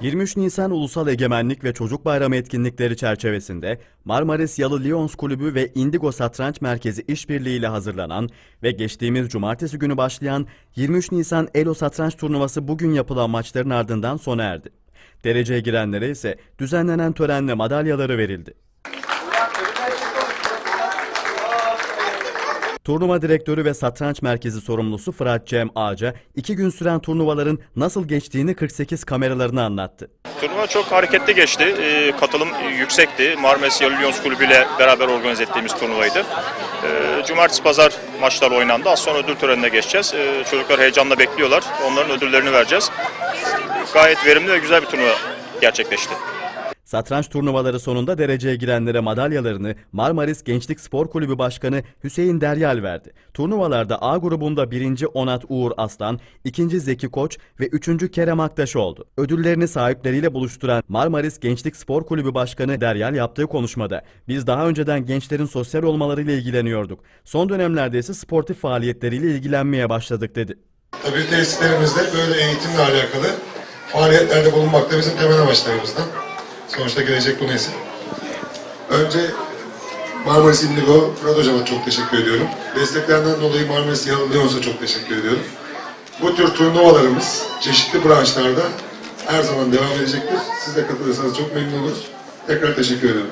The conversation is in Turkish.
23 Nisan Ulusal Egemenlik ve Çocuk Bayramı etkinlikleri çerçevesinde Marmaris Yalı Lions Kulübü ve Indigo Satranç Merkezi işbirliğiyle hazırlanan ve geçtiğimiz cumartesi günü başlayan 23 Nisan Elo Satranç Turnuvası bugün yapılan maçların ardından sona erdi. Dereceye girenlere ise düzenlenen törenle madalyaları verildi. Turnuva direktörü ve satranç merkezi sorumlusu Fırat Cem Ağaca, iki gün süren turnuvaların nasıl geçtiğini 48 kameralarına anlattı. Turnuva çok hareketli geçti. Ee, katılım yüksekti. Marmaris Yalı Lions Kulübü ile beraber organize ettiğimiz turnuvaydı. Ee, Cumartesi pazar maçlar oynandı. Az sonra ödül törenine geçeceğiz. Ee, çocuklar heyecanla bekliyorlar. Onların ödüllerini vereceğiz. Gayet verimli ve güzel bir turnuva gerçekleşti. Satranç turnuvaları sonunda dereceye girenlere madalyalarını Marmaris Gençlik Spor Kulübü Başkanı Hüseyin Deryal verdi. Turnuvalarda A grubunda 1. Onat Uğur Aslan, 2. Zeki Koç ve 3. Kerem Aktaş oldu. Ödüllerini sahipleriyle buluşturan Marmaris Gençlik Spor Kulübü Başkanı Deryal yaptığı konuşmada biz daha önceden gençlerin sosyal olmalarıyla ilgileniyorduk. Son dönemlerde ise sportif faaliyetleriyle ilgilenmeye başladık dedi. Tabii tesislerimizde böyle eğitimle alakalı faaliyetlerde bulunmak da bizim temel amaçlarımızdan. Sonuçta gelecek bu nesil. Önce Marmaris Indigo, Fırat Hocam'a çok teşekkür ediyorum. Desteklerinden dolayı Marmaris Yalı Lions'a çok teşekkür ediyorum. Bu tür turnuvalarımız çeşitli branşlarda her zaman devam edecektir. Siz de katılırsanız çok memnun oluruz. Tekrar teşekkür ediyorum.